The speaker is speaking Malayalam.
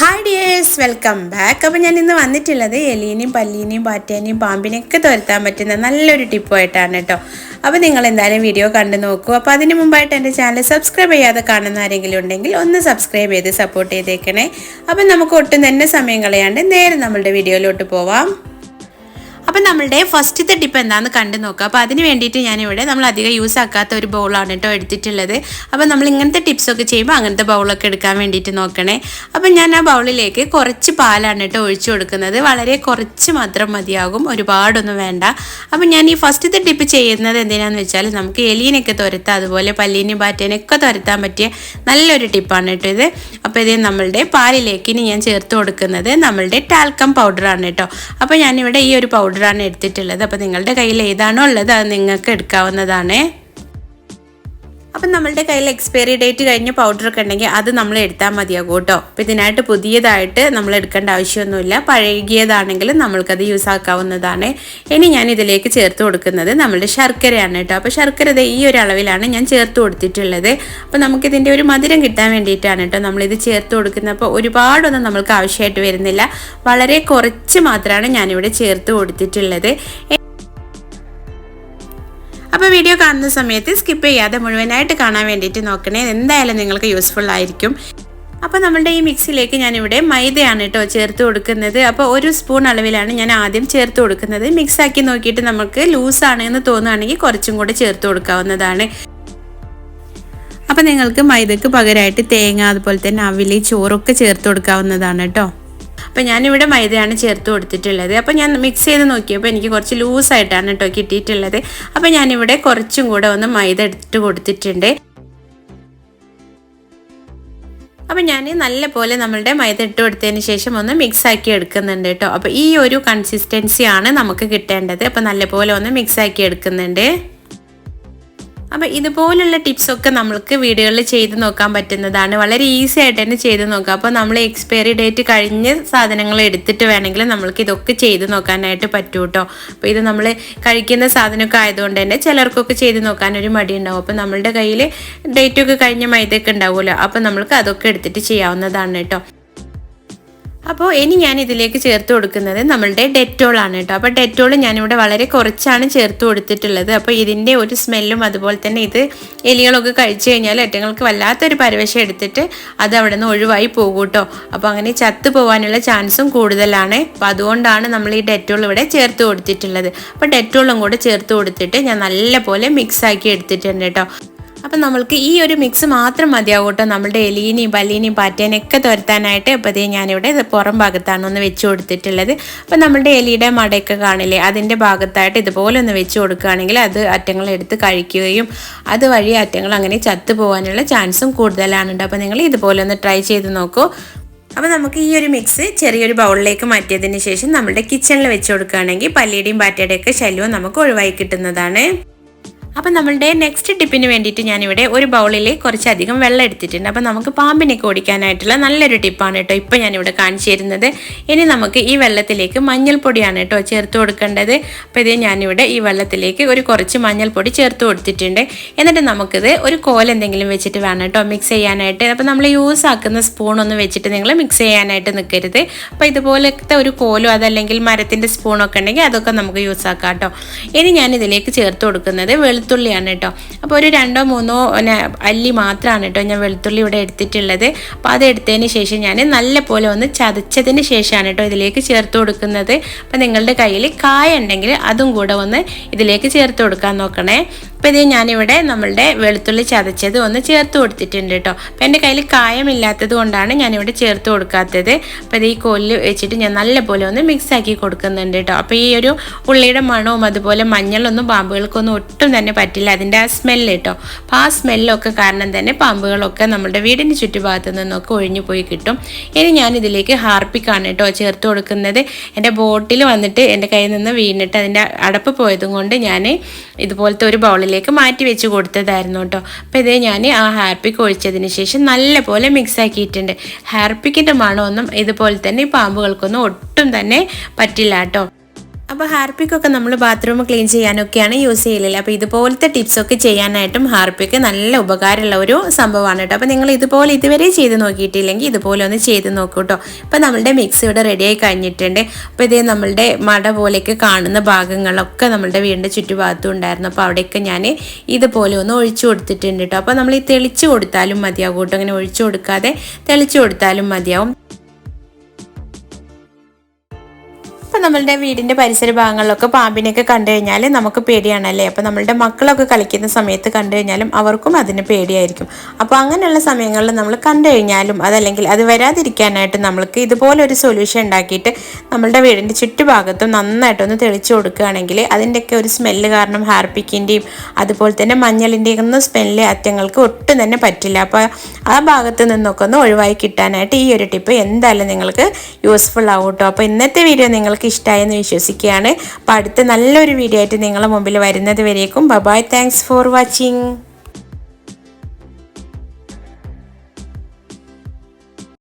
ഹായ് ഡിയേഴ്സ് വെൽക്കം ബാക്ക് അപ്പോൾ ഞാൻ ഇന്ന് വന്നിട്ടുള്ളത് എലീനെയും പല്ലീനെയും പാറ്റേനെയും പാമ്പിനെയൊക്കെ തുരത്താൻ പറ്റുന്ന നല്ലൊരു ടിപ്പുമായിട്ടാണ് കേട്ടോ. അപ്പോൾ നിങ്ങൾ എന്തായാലും വീഡിയോ കണ്ടു നോക്കൂ. അപ്പോൾ അതിന് മുമ്പായിട്ട് എന്റെ ചാനൽ സബ്സ്ക്രൈബ് ചെയ്യാതെ കാണുന്ന ആരെങ്കിലും ഉണ്ടെങ്കിൽ ഒന്ന് സബ്സ്ക്രൈബ് ചെയ്ത് സപ്പോർട്ട് ചെയ്തേക്കണേ. അപ്പം നമുക്ക് ഒട്ടും തന്നെ സമയം കളയാണ്ട് നേരെ നമ്മളുടെ വീഡിയോയിലോട്ട് പോവാം. അപ്പം നമ്മളുടെ ഫസ്റ്റത്തെ ടിപ്പ് എന്താണെന്ന് കണ്ടു നോക്കുക അപ്പോൾ അതിന് വേണ്ടിയിട്ട് ഞാനിവിടെ നമ്മൾ അധികം യൂസ് ആക്കാത്ത ഒരു ബൗളാണ് കേട്ടോ എടുത്തിട്ടുള്ളത്. അപ്പം നമ്മൾ ഇങ്ങനത്തെ ടിപ്സൊക്കെ ചെയ്യുമ്പോൾ അങ്ങനത്തെ ബൗളൊക്കെ എടുക്കാൻ വേണ്ടിയിട്ട് നോക്കണേ. അപ്പം ഞാൻ ആ ബൗളിലേക്ക് കുറച്ച് പാലാണ് കേട്ടോ ഒഴിച്ചു കൊടുക്കുന്നത്. വളരെ കുറച്ച് മാത്രം മതിയാകും. ഒരുപാടൊന്നും വേണ്ട. അപ്പം ഞാൻ ഈ ഫസ്റ്റത്തെ ടിപ്പ് ചെയ്യുന്നത് എന്തിനാന്ന് വെച്ചാൽ നമുക്ക് എലീനൊക്കെ തുരത്താം അതുപോലെ പല്ലീനെയും പാറ്റേനെയൊക്കെ തുരത്താൻ പറ്റിയ നല്ലൊരു ടിപ്പാണ് കേട്ടോ ഇത്. അപ്പോൾ ഇത് നമ്മളുടെ പാലിലേക്ക് ഇനി ഞാൻ ചേർത്ത് കൊടുക്കുന്നത് നമ്മളുടെ ടാൽക്കം പൗഡറാണ് കേട്ടോ. അപ്പോൾ ഞാനിവിടെ ഈ ഒരു പൗഡറാണ് എടുത്തിട്ടുള്ളത്. അപ്പോൾ നിങ്ങളുടെ കയ്യിൽ ഏതാണോ ഉള്ളത് അത് നിങ്ങൾക്ക് എടുക്കാവുന്നതാണ്. അപ്പം നമ്മളുടെ കയ്യിൽ എക്സ്പയറി ഡേറ്റ് കഴിഞ്ഞ പൗഡറൊക്കെ ഉണ്ടെങ്കിൽ അത് നമ്മൾ എടുത്താൽ മതിയാകും കേട്ടോ. അപ്പോൾ ഇതിനായിട്ട് പുതിയതായിട്ട് നമ്മൾ എടുക്കേണ്ട ആവശ്യമൊന്നുമില്ല. പഴകിയതാണെങ്കിലും നമ്മൾക്കത് യൂസ് ആക്കാവുന്നതാണ്. ഇനി ഞാൻ ഇതിലേക്ക് ചേർത്ത് കൊടുക്കുന്നത് നമ്മളുടെ ശർക്കരയാണ് കേട്ടോ. അപ്പോൾ ശർക്കര ഈ ഒരു അളവിലാണ് ഞാൻ ചേർത്ത് കൊടുത്തിട്ടുള്ളത്. അപ്പോൾ നമുക്കിതിന്റെ ഒരു മധുരം കിട്ടാൻ വേണ്ടിയിട്ടാണ് കേട്ടോ നമ്മളിത് ചേർത്ത് കൊടുക്കുന്നത്. അപ്പോൾ ഒരുപാടൊന്നും നമ്മൾക്ക് ആവശ്യമായിട്ട് വരുന്നില്ല. വളരെ കുറച്ച് മാത്രമാണ് ഞാനിവിടെ ചേർത്ത് കൊടുത്തിട്ടുള്ളത്. അപ്പോൾ വീഡിയോ കാണുന്ന സമയത്ത് സ്കിപ്പ് ചെയ്യാതെ മുഴുവനായിട്ട് കാണാൻ വേണ്ടിയിട്ട് നോക്കണേ. എന്തായാലും നിങ്ങൾക്ക് യൂസ്ഫുൾ ആയിരിക്കും. അപ്പോൾ നമ്മുടെ ഈ മിക്സിലേക്ക് ഞാനിവിടെ മൈദയാണ് കേട്ടോ ചേർത്ത് കൊടുക്കുന്നത്. അപ്പോൾ ഒരു സ്പൂൺ അളവിലാണ് ഞാൻ ആദ്യം ചേർത്ത് കൊടുക്കുന്നത്. മിക്സ് ആക്കി നോക്കിയിട്ട് നമുക്ക് ലൂസാണ് എന്ന് തോന്നുകയാണെങ്കിൽ കുറച്ചും കൂടെ ചേർത്ത് കൊടുക്കാവുന്നതാണ്. അപ്പോൾ നിങ്ങൾക്ക് മൈദക്ക് പകരമായിട്ട് തേങ്ങ അതുപോലെ തന്നെ അവിലി ചോറൊക്കെ ചേർത്ത് കൊടുക്കാവുന്നതാണ് കേട്ടോ അപ്പോൾ ഞാനിവിടെ മൈദയാണ് ചേർത്ത് കൊടുത്തിട്ടുള്ളത്. അപ്പോൾ ഞാൻ മിക്സ് ചെയ്ത് നോക്കിയപ്പോൾ എനിക്ക് കുറച്ച് ലൂസായിട്ടാണ് കേട്ടോ കിട്ടിയിട്ടുള്ളത്. അപ്പോൾ ഞാനിവിടെ കുറച്ചും കൂടെ ഒന്ന് മൈദ എടുത്തിട്ട് കൊടുത്തിട്ടുണ്ട്. അപ്പം ഞാൻ നല്ല പോലെ നമ്മളുടെ മൈദ ഇട്ട് കൊടുത്തതിന് ശേഷം ഒന്ന് മിക്സ് ആക്കി എടുക്കുന്നുണ്ട് കേട്ടോ. അപ്പോൾ ഈ ഒരു കൺസിസ്റ്റൻസിയാണ് നമുക്ക് കിട്ടേണ്ടത്. അപ്പോൾ നല്ല പോലെ ഒന്ന് മിക്സ് ആക്കി എടുക്കുന്നുണ്ട്. അപ്പോൾ ഇതുപോലുള്ള ടിപ്സൊക്കെ നമ്മൾക്ക് വീടുകളിൽ ചെയ്ത് നോക്കാൻ പറ്റുന്നതാണ്. വളരെ ഈസി ആയിട്ട് തന്നെ ചെയ്ത് നോക്കാം. അപ്പോൾ നമ്മൾ എക്സ്പയറി ഡേറ്റ് കഴിഞ്ഞ് സാധനങ്ങൾ എടുത്തിട്ട് വേണമെങ്കിൽ നമ്മൾക്ക് ഇതൊക്കെ ചെയ്ത് നോക്കാനായിട്ട് പറ്റൂ കേട്ടോ അപ്പോൾ ഇത് നമ്മൾ കഴിക്കുന്ന സാധനമൊക്കെ ആയതുകൊണ്ട് തന്നെ ചിലർക്കൊക്കെ ചെയ്ത് മടി ഉണ്ടാവും അപ്പോൾ നമ്മളുടെ കയ്യിൽ ഡേറ്റൊക്കെ കഴിഞ്ഞ മൈദയൊക്കെ ഉണ്ടാവുമല്ലോ. അപ്പോൾ നമ്മൾക്ക് അതൊക്കെ എടുത്തിട്ട് ചെയ്യാവുന്നതാണ് കേട്ടോ അപ്പോൾ ഇനി ഞാൻ ഇതിലേക്ക് ചേർത്ത് കൊടുക്കുന്നത് നമ്മളുടെ ഡെറ്റോൾ ആണ് കേട്ടോ. അപ്പോൾ ഡെറ്റോൾ ഞാനിവിടെ വളരെ കുറച്ചാണ് ചേർത്ത് കൊടുത്തിട്ടുള്ളത്. അപ്പോൾ ഇതിന്റെ ഒരു സ്മെല്ലും അതുപോലെ തന്നെ ഇത് എലികളൊക്കെ കഴിച്ചു കഴിഞ്ഞാൽ ഏറ്റങ്ങൾക്ക് വല്ലാത്തൊരു പരവശം എടുത്തിട്ട് അത് അവിടെ നിന്ന് ഒഴിവായി പോകും കേട്ടോ. അപ്പോൾ അങ്ങനെ ചത്തു പോകാനുള്ള ചാൻസും കൂടുതലാണ്. അപ്പോൾ അതുകൊണ്ടാണ് നമ്മൾ ഈ ഡെറ്റോൾ ഇവിടെ ചേർത്ത് കൊടുത്തിട്ടുള്ളത്. അപ്പോൾ ഡെറ്റോളും കൂടെ ചേർത്ത് കൊടുത്തിട്ട് ഞാൻ നല്ലപോലെ മിക്സ് ആക്കി എടുത്തിട്ടുണ്ട് കേട്ടോ. അപ്പം നമ്മൾക്ക് ഈ ഒരു മിക്സ് മാത്രം മതിയാവും കേട്ടോ. നമ്മുടെ എലീനെയും പല്ലീനെയും പാറ്റേനെയൊക്കെ തുരത്താനായിട്ട് ഇപ്പോഴത്തെ ഞാനിവിടെ പുറം ഭാഗത്താണ് ഒന്ന് വെച്ച് കൊടുത്തിട്ടുള്ളത്. അപ്പം നമ്മുടെ എലിയുടെ മടയൊക്കെ കാണില്ലേ അതിന്റെ ഭാഗത്തായിട്ട് ഇതുപോലെ ഒന്ന് വെച്ച് കൊടുക്കുകയാണെങ്കിൽ അത് അറ്റങ്ങൾ എടുത്ത് കഴിക്കുകയും അതുവഴി അറ്റങ്ങൾ അങ്ങനെ ചത്തു പോകാനുള്ള ചാൻസും കൂടുതലാണ് അപ്പോൾ നിങ്ങൾ ഇതുപോലെ ഒന്ന് ട്രൈ ചെയ്ത് നോക്കൂ. അപ്പോൾ നമുക്ക് ഈ ഒരു മിക്സ് ചെറിയൊരു ബൗളിലേക്ക് മാറ്റിയതിന് ശേഷം നമ്മുടെ കിച്ചണിൽ വെച്ച് കൊടുക്കുകയാണെങ്കിൽ പല്ലിയുടെയും പാറ്റയുടെയൊക്കെ ശല്യവും നമുക്ക് ഒഴിവായി കിട്ടുന്നതാണ്. അപ്പം നമ്മളുടെ നെക്സ്റ്റ് ടിപ്പിന് വേണ്ടിയിട്ട് ഞാനിവിടെ ഒരു ബൗളിൽ കുറച്ചധികം വെള്ളം എടുത്തിട്ടുണ്ട്. അപ്പം നമുക്ക് പാമ്പിനൊക്കെ ഓടിക്കാനായിട്ടുള്ള നല്ലൊരു ടിപ്പാണ് കേട്ടോ ഇപ്പം ഞാനിവിടെ കാണിച്ചു തരുന്നത്. ഇനി നമുക്ക് ഈ വെള്ളത്തിലേക്ക് മഞ്ഞൾപ്പൊടിയാണ് കേട്ടോ ചേർത്ത് കൊടുക്കേണ്ടത്. അപ്പോൾ ഇത് ഞാനിവിടെ ഈ വെള്ളത്തിലേക്ക് ഒരു കുറച്ച് മഞ്ഞൾപ്പൊടി ചേർത്ത് കൊടുത്തിട്ടുണ്ട്. എന്നിട്ട് നമുക്കിത് ഒരു കോൽ എന്തെങ്കിലും വെച്ചിട്ട് വേണം കേട്ടോ മിക്സ് ചെയ്യാനായിട്ട്. അപ്പം നമ്മൾ യൂസ് ആക്കുന്ന സ്പൂണൊന്നും വെച്ചിട്ട് നിങ്ങൾ മിക്സ് ചെയ്യാനായിട്ട് നിൽക്കരുത്. അപ്പോൾ ഇതുപോലത്തെ ഒരു കോലോ അതല്ലെങ്കിൽ മരത്തിന്റെ സ്പൂണൊക്കെ ഉണ്ടെങ്കിൽ അതൊക്കെ നമുക്ക് യൂസ് ആക്കാം കേട്ടോ. ഇനി ഞാൻ ഇതിലേക്ക് ചേർത്ത് കൊടുക്കുന്നത് വെളുത്തുള്ളിയാണ് കേട്ടോ. അപ്പോൾ ഒരു രണ്ടോ മൂന്നോ അല്ലി മാത്രമാണ് കേട്ടോ ഞാൻ വെളുത്തുള്ളി ഇവിടെ എടുത്തിട്ടുള്ളത്. അപ്പോൾ അത് എടുത്തതിന് ശേഷം ഞാൻ നല്ല പോലെ ഒന്ന് ചതച്ചതിന് ശേഷമാണ് കേട്ടോ ഇതിലേക്ക് ചേർത്ത് കൊടുക്കുന്നത്. അപ്പോൾ നിങ്ങളുടെ കയ്യിൽ കായ ഉണ്ടെങ്കിൽ അതും കൂടെ ഒന്ന് ഇതിലേക്ക് ചേർത്ത് കൊടുക്കാൻ നോക്കണേ. അപ്പോൾ ഇത് ഞാനിവിടെ നമ്മളുടെ വെളുത്തുള്ളി ചതച്ചത് ഒന്ന് ചേർത്ത് കൊടുത്തിട്ടുണ്ട് കേട്ടോ. അപ്പോൾ എന്റെ കയ്യിൽ കായമില്ലാത്തത് കൊണ്ടാണ് ഞാനിവിടെ ചേർത്ത് കൊടുക്കാത്തത്. അപ്പോൾ ഇത് ഈ കോലിൽ വെച്ചിട്ട് ഞാൻ നല്ലപോലെ ഒന്ന് മിക്സ് ആക്കി കൊടുക്കുന്നുണ്ട് കേട്ടോ. അപ്പോൾ ഈ ഒരു ഉള്ളിയുടെ മണവും അതുപോലെ മഞ്ഞളൊന്നും പാമ്പുകൾക്കൊന്നും ഒട്ടും തന്നെ പറ്റില്ല. അതിന്റെ ആ സ്മെല്ല് കേട്ടോ. അപ്പോൾ ആ സ്മെല്ലൊക്കെ കാരണം തന്നെ പാമ്പുകളൊക്കെ നമ്മുടെ വീടിന്റെ ചുറ്റുഭാഗത്ത് നിന്നൊക്കെ ഒഴിഞ്ഞു പോയി കിട്ടും. ഇനി ഞാൻ ഇതിലേക്ക് ഹാർപ്പിക്കാണ് കേട്ടോ ചേർത്ത് കൊടുക്കുന്നത്. എന്റെ ബോട്ടിൽ വന്നിട്ട് എന്റെ കയ്യിൽ നിന്ന് വീണിട്ട് അതിന്റെ അടപ്പ് പോയതും കൊണ്ട് ഞാൻ ഇതുപോലത്തെ ഒരു ബൗളിലേക്ക് മാറ്റി വെച്ച് കൊടുത്തതായിരുന്നു കേട്ടോ അപ്പോൾ ഇതേ ഞാൻ ആ ഹാർപ്പിക്ക് ഒഴിച്ചതിന് ശേഷം നല്ലപോലെ മിക്സ് ആക്കിയിട്ടുണ്ട്. ഹാർപ്പിക്കിന്റെ മണമൊന്നും ഇതുപോലെ തന്നെ പാമ്പുകൾക്കൊന്നും ഒട്ടും തന്നെ പറ്റില്ല കേട്ടോ അപ്പോൾ ഒക്കെ നമ്മൾ ബാത്റൂം ക്ലീൻ ചെയ്യാനൊക്കെയാണ് യൂസ് ചെയ്യലില്ല? അപ്പോൾ ഇതുപോലത്തെ ടിപ്സ് ഒക്കെ ചെയ്യാനായിട്ടും ഹാർപിക് നല്ല ഉപകാരമുള്ള ഒരു സംഭവമാണ് കേട്ടോ. അപ്പോൾ നിങ്ങൾ ഇതുപോലെ ഇതുവരെ ചെയ്ത് നോക്കിയിട്ടില്ലെങ്കിൽ ഇതുപോലെ ഒന്ന് ചെയ്ത് നോക്കൂ കേട്ടോ ഇപ്പൊ നമ്മളുടെ മിക്സ് ഇവിടെ റെഡിയായി കഴിഞ്ഞിട്ടുണ്ട്. അപ്പോൾ ഇതേ നമ്മളുടെ മട പോലെയൊക്കെ കാണുന്ന ഭാഗങ്ങളൊക്കെ നമ്മളുടെ വീടിന്റെ ചുറ്റുഭാഗത്തും ഉണ്ടായിരുന്നു. അപ്പോൾ അവിടെയൊക്കെ ഞാൻ ഇതുപോലെ ഒന്ന് ഒഴിച്ചു കൊടുത്തിട്ടുണ്ട് കേട്ടോ. അപ്പോൾ നമ്മൾ ഈ തെളിച്ച് കൊടുത്താലും മതിയാകും കേട്ടോ. അങ്ങനെ ഒഴിച്ചു കൊടുക്കാതെ തെളിച്ച് കൊടുത്താലും മതിയാവും. ഇപ്പം നമ്മളുടെ വീടിന്റെ പരിസര ഭാഗങ്ങളിലൊക്കെ പാമ്പിനെയൊക്കെ കണ്ടു കഴിഞ്ഞാൽ നമുക്ക് പേടിയാണല്ലേ? അപ്പോൾ നമ്മളുടെ മക്കളൊക്കെ കളിക്കുന്ന സമയത്ത് കണ്ടു കഴിഞ്ഞാലും അവർക്കും അതിന് പേടിയായിരിക്കും. അപ്പോൾ അങ്ങനെയുള്ള സമയങ്ങളിൽ നമ്മൾ കണ്ടു കഴിഞ്ഞാലും അതല്ലെങ്കിൽ അത് വരാതിരിക്കാനായിട്ട് നമ്മൾക്ക് ഇതുപോലൊരു സൊല്യൂഷൻ ഉണ്ടാക്കിയിട്ട് നമ്മളുടെ വീടിന്റെ ചുറ്റുഭാഗത്തും നന്നായിട്ടൊന്ന് തെളിച്ചു കൊടുക്കുകയാണെങ്കിൽ അതിന്റെയൊക്കെ ഒരു സ്മെല്ല് കാരണം ഹാർപ്പിക്കിന്റെയും അതുപോലെ തന്നെ മഞ്ഞളിന്റെയും ഒന്നും സ്മെല്ല് അറ്റങ്ങൾക്ക് ഒട്ടും തന്നെ പറ്റില്ല. അപ്പോൾ ആ ഭാഗത്ത് നിന്നൊക്കെ ഒന്ന് ഒഴിവായി കിട്ടാനായിട്ട് ഈ ഒരു ടിപ്പ് എന്തായാലും നിങ്ങൾക്ക് യൂസ്ഫുൾ ആവും കേട്ടോ അപ്പോൾ ഇന്നത്തെ വീഡിയോ നിങ്ങൾക്ക് ഇഷ്ടമായെന്ന് വിശ്വസിക്കുകയാണ്. അപ്പോൾ അടുത്ത നല്ലൊരു വീഡിയോ ആയിട്ട് നിങ്ങളുടെ മുമ്പിൽ വരുന്നത് വരേക്കും. Bye-bye thanks for watching